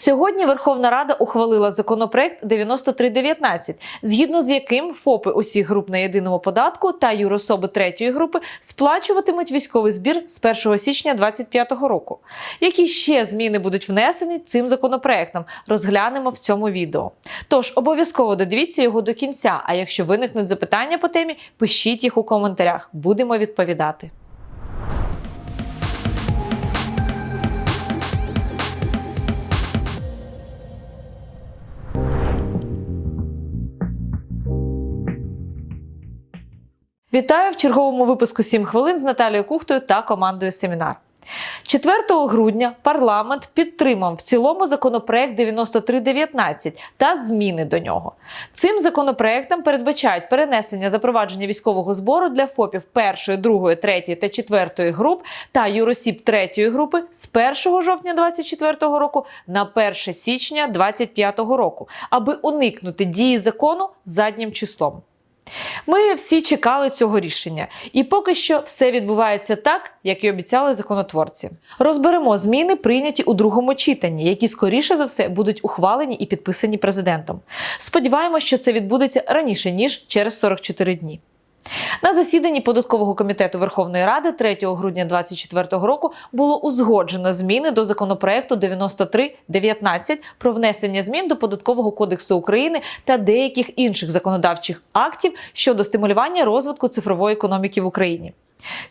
Сьогодні Верховна Рада ухвалила законопроект 9319, згідно з яким ФОПи усіх груп на єдиному податку та юрособи третьої групи сплачуватимуть військовий збір з 1 січня 2025 року. Які ще зміни будуть внесені цим законопроектом, розглянемо в цьому відео. Тож обов'язково додивіться його до кінця. А якщо виникнуть запитання по темі, пишіть їх у коментарях. Будемо відповідати. Вітаю в черговому випуску «7 хвилин з Наталією Кухтою та командою Семінар. 4 грудня парламент підтримав в цілому законопроект 9319 та зміни до нього. Цим законопроектом передбачають перенесення запровадження військового збору для ФОПів 1, 2, 3 та 4 груп та юросіб 3 групи з 1 жовтня 2024 року на 1 січня 2025 року, аби уникнути дії закону заднім числом. Ми всі чекали цього рішення, і поки що все відбувається так, як і обіцяли законотворці. Розберемо зміни, прийняті у другому читанні, які скоріше за все будуть ухвалені і підписані президентом. Сподіваємось, що це відбудеться раніше ніж через 44 дні. На засіданні податкового комітету Верховної Ради 3 грудня 2024 року було узгоджено зміни до законопроекту 9319 про внесення змін до податкового кодексу України та деяких інших законодавчих актів щодо стимулювання розвитку цифрової економіки в Україні.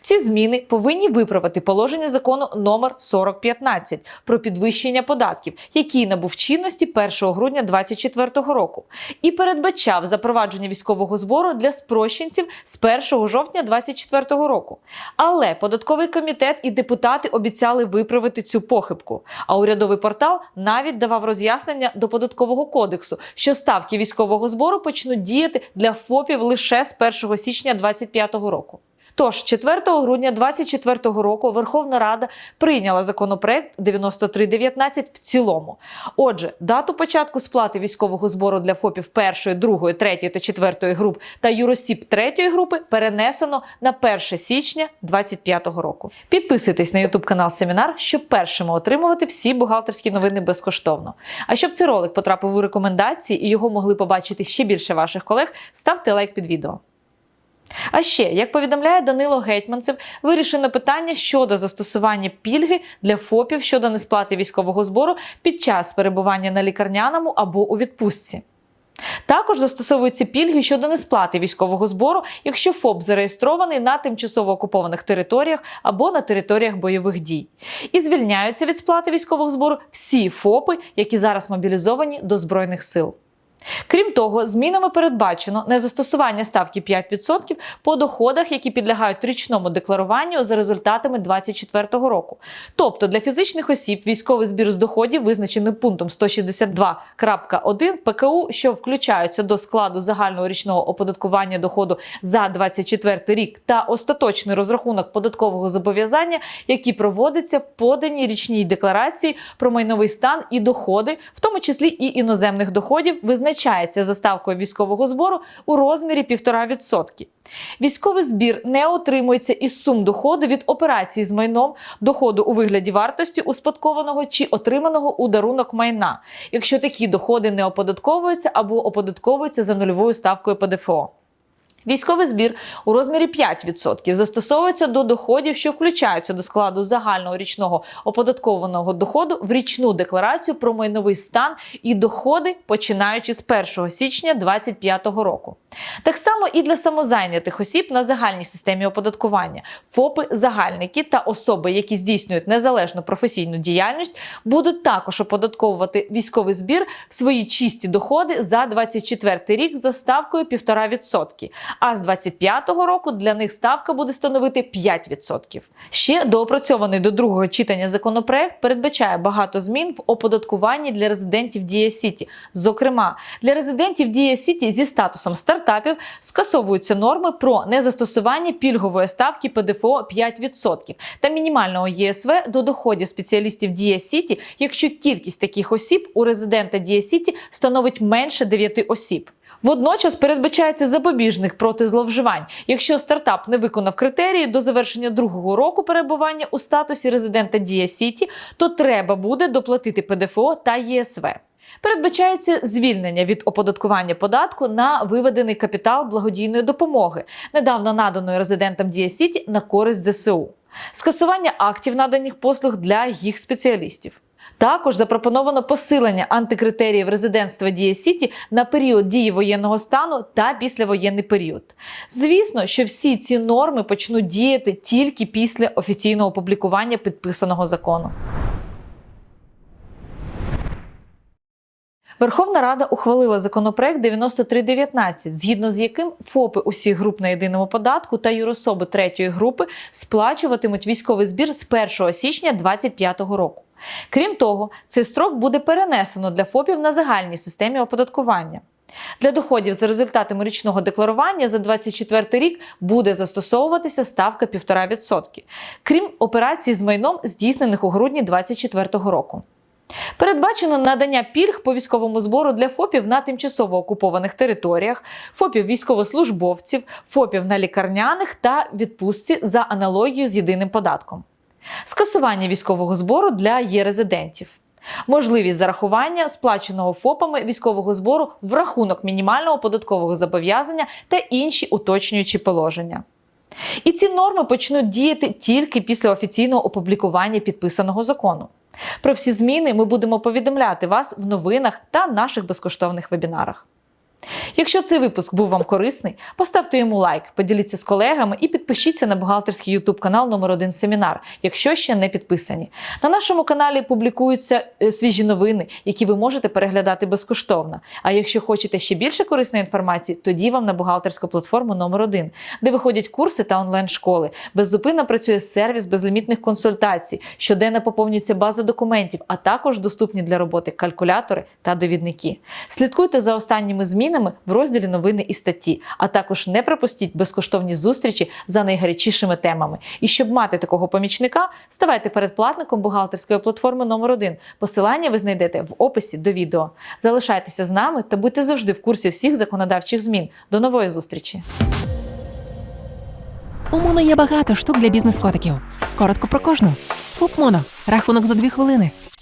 Ці зміни повинні виправити положення закону номер 4015 про підвищення податків, який набув чинності 1 грудня 2024 року, і передбачав запровадження військового збору для спрощенців з 1 жовтня 2024 року. Але податковий комітет і депутати обіцяли виправити цю похибку. А урядовий портал навіть давав роз'яснення до податкового кодексу, що ставки військового збору почнуть діяти для ФОПів лише з 1 січня 2025 року. Тож 4 грудня 2024 року Верховна Рада прийняла законопроект 9319 в цілому. Отже, дату початку сплати військового збору для ФОПів 1, 2, 3 та 4 груп та юросіб 3 групи перенесено на 1 січня 2025 року. Підписуйтесь на YouTube канал Семінар, щоб першими отримувати всі бухгалтерські новини безкоштовно. А щоб цей ролик потрапив у рекомендації і його могли побачити ще більше ваших колег, ставте лайк під відео. А ще, як повідомляє Данило Гетьманцев, вирішено питання щодо застосування пільги для ФОПів щодо несплати військового збору під час перебування на лікарняному або у відпустці. Також застосовуються пільги щодо несплати військового збору, якщо ФОП зареєстрований на тимчасово окупованих територіях або на територіях бойових дій. І звільняються від сплати військового збору всі ФОПи, які зараз мобілізовані до Збройних сил. Крім того, змінами передбачено незастосування ставки 5% по доходах, які підлягають річному декларуванню за результатами 2024 року. Тобто для фізичних осіб військовий збір з доходів визначений пунктом 162.1 ПКУ, що включаються до складу загального річного оподаткування доходу за 2024 рік, та остаточний розрахунок податкового зобов'язання, які проводяться в поданій річній декларації про майновий стан і доходи, в тому числі і іноземних доходів, визначається визначається за ставкою військового збору у розмірі 1,5%. Військовий збір не отримується із сум доходу від операції з майном, доходу у вигляді вартості успадкованого чи отриманого у дарунок майна, якщо такі доходи не оподатковуються або оподатковуються за нульовою ставкою ПДФО. Військовий збір у розмірі 5% застосовується до доходів, що включаються до складу загального річного оподаткованого доходу в річну декларацію про майновий стан і доходи, починаючи з 1 січня 2025 року. Так само і для самозайнятих осіб на загальній системі оподаткування ФОПи, загальники та особи, які здійснюють незалежну професійну діяльність, будуть також оподатковувати військовий збір в свої чисті доходи за 24 рік за ставкою 1,5%. А з 25-го року для них ставка буде становити 5%. Ще доопрацьований до другого читання законопроект передбачає багато змін в оподаткуванні для резидентів Дія Сіті. Зокрема, для резидентів Дія Сіті зі статусом стартапів скасовуються норми про незастосування пільгової ставки ПДФО 5% та мінімального ЄСВ до доходів спеціалістів Дія Сіті, якщо кількість таких осіб у резидента Дія Сіті становить менше 9 осіб. Водночас передбачається запобіжник проти зловживань. Якщо стартап не виконав критерії до завершення другого року перебування у статусі резидента Дія Сіті, то треба буде доплатити ПДФО та ЄСВ. Передбачається звільнення від оподаткування податку на виведений капітал благодійної допомоги, недавно наданої резидентам Дія Сіті на користь ЗСУ, скасування актів наданих послуг для їх спеціалістів. Також запропоновано посилення антикритеріїв резидентства Дія Сіті на період дії воєнного стану та післявоєнний період. Звісно, що всі ці норми почнуть діяти тільки після офіційного опублікування підписаного закону. Верховна Рада ухвалила законопроект 9319, згідно з яким ФОПи усіх груп на єдиному податку та юрособи третьої групи сплачуватимуть військовий збір з 1 січня 2025 року. Крім того, цей строк буде перенесено для ФОПів на загальній системі оподаткування. Для доходів за результатами річного декларування за 2024 рік буде застосовуватися ставка 1,5%, крім операцій з майном, здійснених у грудні 2024 року. Передбачено надання пільг по військовому збору для ФОПів на тимчасово окупованих територіях, ФОПів військовослужбовців, ФОПів на лікарняних та відпустці за аналогією з єдиним податком, скасування військового збору для є-резидентів. Можливість зарахування сплаченого ФОПами військового збору в рахунок мінімального податкового зобов'язання та інші уточнюючі положення. І ці норми почнуть діяти тільки після офіційного опублікування підписаного закону. Про всі зміни ми будемо повідомляти вас в новинах та наших безкоштовних вебінарах. Якщо цей випуск був вам корисний, поставте йому лайк, поділіться з колегами і підпишіться на бухгалтерський YouTube канал номер 1 семінар, якщо ще не підписані. На нашому каналі публікуються е, свіжі новини, які ви можете переглядати безкоштовно. А якщо хочете ще більше корисної інформації, тоді вам на бухгалтерську платформу номер 1 де виходять курси та онлайн-школи. Беззупинно працює сервіс безлімітних консультацій, щоденно поповнюється база документів, а також доступні для роботи калькулятори та довідники. Слідкуйте за останніми змінами в розділі новини і статті, а також не пропустіть безкоштовні зустрічі за найгарячішими темами. І щоб мати такого помічника, ставайте передплатником бухгалтерської платформи номер 1 Посилання ви знайдете в описі до відео. Залишайтеся з нами та будьте завжди в курсі всіх законодавчих змін. До нової зустрічі! У Моно є багато штук для бізнес-котиків. Коротко про кожну. ФУП Моно. Рахунок за дві хвилини.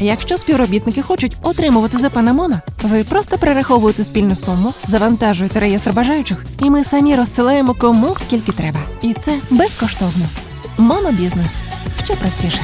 Якщо співробітники хочуть отримувати за панамона, ви просто перераховуєте спільну суму, завантажуєте реєстр бажаючих, і ми самі розсилаємо кому скільки треба. І це безкоштовно. Монобізнес ще простіше.